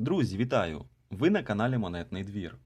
Друзі, вітаю! Ви на каналі Монетний двір.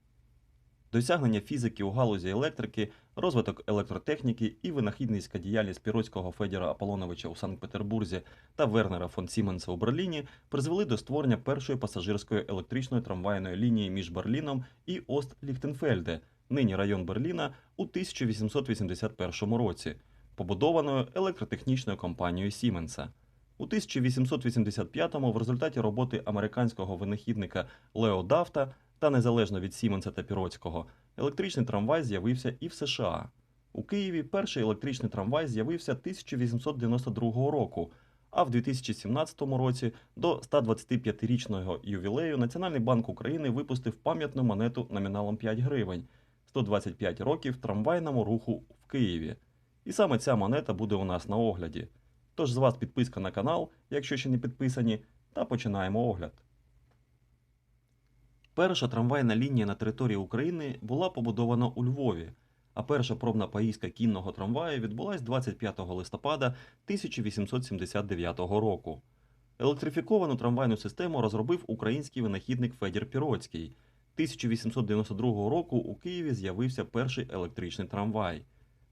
Досягнення фізики у галузі електрики, розвиток електротехніки і винахідницька діяльність Піроцького Федіра Аполлоновича у Санкт-Петербурзі та Вернера фон Сіменса у Берліні призвели до створення першої пасажирської електричної трамвайної лінії між Берліном і Ост-Ліхтенфельде, нині район Берліна, у 1881 році, побудованою електротехнічною компанією Сіменса. У 1885-му в результаті роботи американського винахідника Лео Дафта та незалежно від Сіменса та Піроцького, електричний трамвай з'явився і в США. У Києві перший електричний трамвай з'явився 1892 року, а в 2017 році до 125-річного ювілею Національний банк України випустив пам'ятну монету номіналом 5 гривень 125 років трамвайному руху в Києві. І саме ця монета буде у нас на огляді. Тож з вас підписка на канал, якщо ще не підписані, та починаємо огляд. Перша трамвайна лінія на території України була побудована у Львові, а перша пробна поїздка кінного трамваю відбулась 25 листопада 1879 року. Електрифіковану трамвайну систему розробив український винахідник Федір Піроцький. 1892 року у Києві з'явився перший електричний трамвай.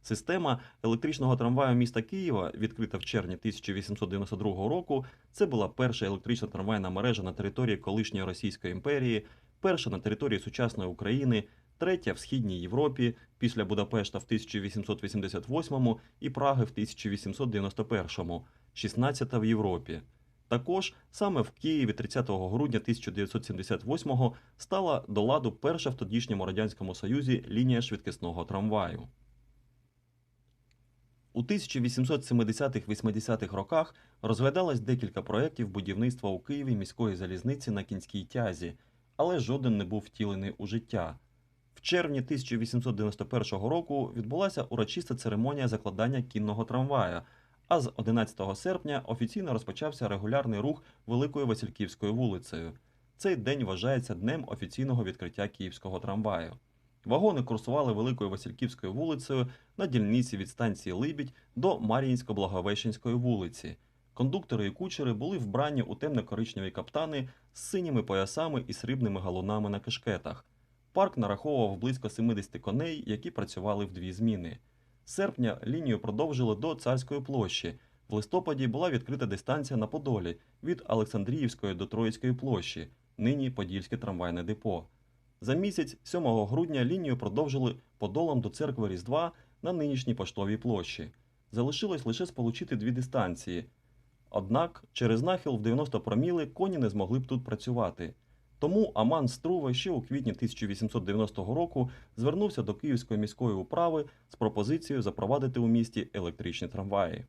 Система електричного трамваю міста Києва, відкрита в червні 1892 року, це була перша електрична трамвайна мережа на території колишньої Російської імперії, перша на території сучасної України, третя в Східній Європі після Будапешта в 1888 і Праги в 1891, 16 в Європі. Також саме в Києві 30 грудня 1978 стала до ладу перша в тодішньому радянському союзі лінія швидкісного трамваю. У 1870-80-х роках розглядалось декілька проєктів будівництва у Києві міської залізниці на кінській тязі, але жоден не був втілений у життя. В червні 1891 року відбулася урочиста церемонія закладання кінного трамвая, а з 11 серпня офіційно розпочався регулярний рух Великою Васильківською вулицею. Цей день вважається днем офіційного відкриття київського трамваю. Вагони курсували Великою Васильківською вулицею на дільниці від станції Либідь до Мар'їнсько-Благовещенської вулиці. Кондуктори і кучери були вбрані у темно-коричневі каптани з синіми поясами і срібними галунами на кишкетах. Парк нараховував близько 70 коней, які працювали в дві зміни. З серпня лінію продовжили до Царської площі. В листопаді була відкрита дистанція на Подолі від Олександріївської до Троїцької площі, нині Подільське трамвайне депо. За місяць, 7 грудня, лінію продовжили подолом до церкви Різдва на нинішній поштовій площі. Залишилось лише сполучити дві дистанції. Однак через нахил в 90 проміли коні не змогли б тут працювати. Тому Аман Струве ще у квітні 1890 року звернувся до Київської міської управи з пропозицією запровадити у місті електричні трамваї.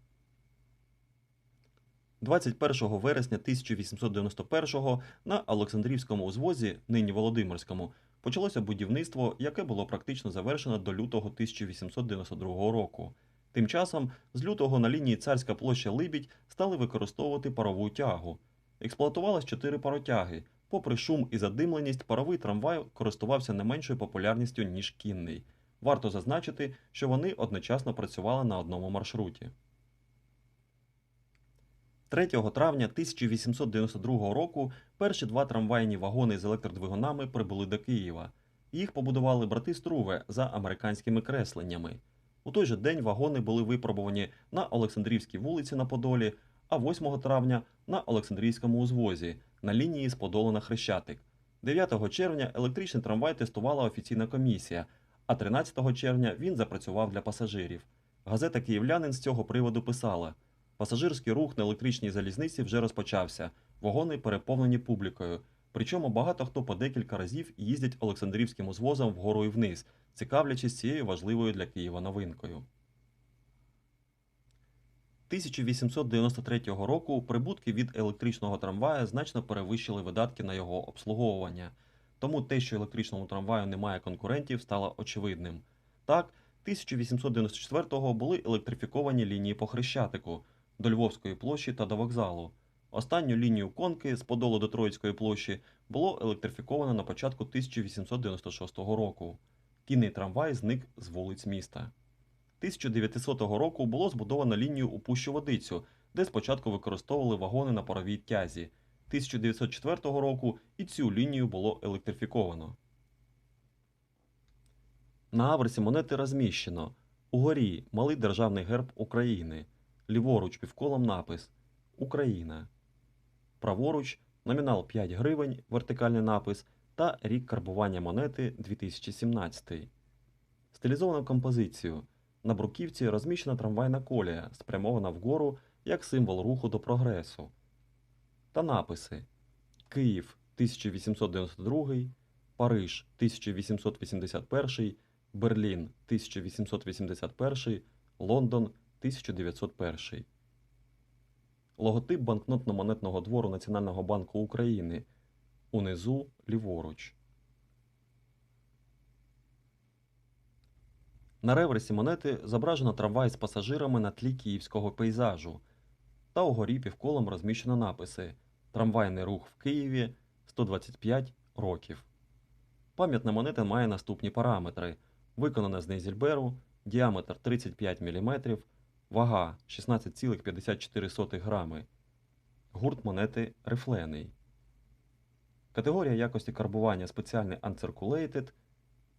21 вересня 1891-го на Олександрівському узвозі, нині Володимирському, почалося будівництво, яке було практично завершено до лютого 1892 року. Тим часом з лютого на лінії Царська площа Либідь стали використовувати парову тягу. Експлуатувалось чотири паротяги. Попри шум і задимленість, паровий трамвай користувався не меншою популярністю, ніж кінний. Варто зазначити, що вони одночасно працювали на одному маршруті. 3 травня 1892 року перші два трамвайні вагони з електродвигунами прибули до Києва. Їх побудували брати Струве за американськими кресленнями. У той же день вагони були випробувані на Олександрівській вулиці на Подолі, а 8 травня на Олександрійському узвозі на лінії з Подолу на Хрещатик. 9 червня електричний трамвай тестувала офіційна комісія, а 13 червня він запрацював для пасажирів. Газета Київлянин з цього приводу писала: Пасажирський рух на електричній залізниці вже розпочався, вагони переповнені публікою. Причому багато хто по декілька разів їздять Олександрівським узвозом вгору і вниз, цікавлячись цією важливою для Києва новинкою. 1893 року прибутки від електричного трамвая значно перевищили видатки на його обслуговування. Тому те, що електричному трамваю немає конкурентів, стало очевидним. Так, 1894-го були електрифіковані лінії по Хрещатику до Львовської площі та до вокзалу. Останню лінію конки з Подолу до Троїцької площі було електрифіковано на початку 1896 року. Кінний трамвай зник з вулиць міста. 1900 року було збудовано лінію у Пущу Водицю, де спочатку використовували вагони на паровій тязі. 1904 року і цю лінію було електрифіковано. На аверсі монети розміщено угорі малий державний герб України, ліворуч півколом напис Україна. Праворуч номінал 5 гривень, вертикальний напис та рік карбування монети 2017. Стилізовану композицію. На бруківці розміщена трамвайна колія, спрямована вгору як символ руху до прогресу. Та написи Київ 1892, Париж 1881, Берлін 1881, Лондон 1901. Логотип банкнотно-монетного двору Національного банку України. Унизу ліворуч. На реверсі монети зображено трамвай з пасажирами на тлі київського пейзажу. Та угорі півколом розміщено написи Трамвайний рух в Києві 125 років. Пам'ятна монета має наступні параметри: виконана з Нейзільберу, діаметр 35 мм, вага 16,54 грами. Гурт монети рифлений. Категорія якості карбування спеціальний Uncirculated,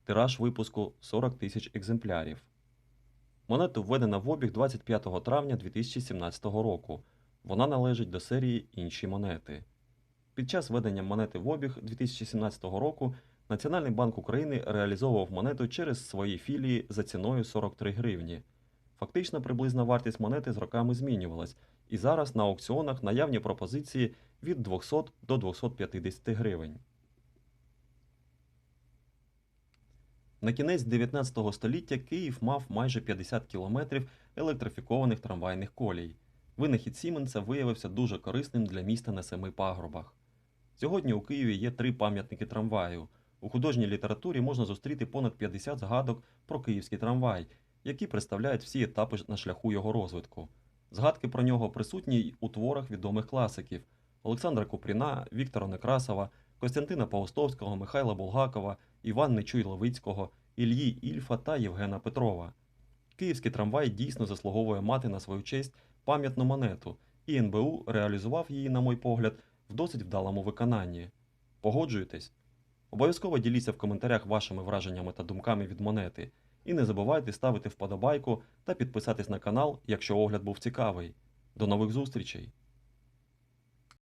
тираж випуску 40 тисяч екземплярів. Монета введена в обіг 25 травня 2017 року. Вона належить до серії інші монети. Під час введення монети в обіг 2017 року Національний банк України реалізовував монету через свої філії за ціною 43 гривні. Фактично приблизна вартість монети з роками змінювалась, і зараз на аукціонах наявні пропозиції від 200 до 250 гривень. На кінець 19 століття Київ мав майже 50 кілометрів електрифікованих трамвайних колій. Винахід Сіменса виявився дуже корисним для міста на семи пагорбах. Сьогодні у Києві є три пам'ятники трамваю. У художній літературі можна зустріти понад 50 згадок про київський трамвай, які представляють всі етапи на шляху його розвитку. Згадки про нього присутні й у творах відомих класиків Олександра Купріна, Віктора Некрасова, Костянтина Паустовського, Михайла Булгакова, Іван Нечуй Левицького, Ільї Ільфа та Євгена Петрова. Київський трамвай дійсно заслуговує мати на свою честь пам'ятну монету, і НБУ реалізував її, на мой погляд, в досить вдалому виконанні. Погоджуєтесь? Обов'язково діліться в коментарях вашими враженнями та думками від монети. І не забувайте ставити вподобайку та підписатись на канал, якщо огляд був цікавий. До нових зустрічей!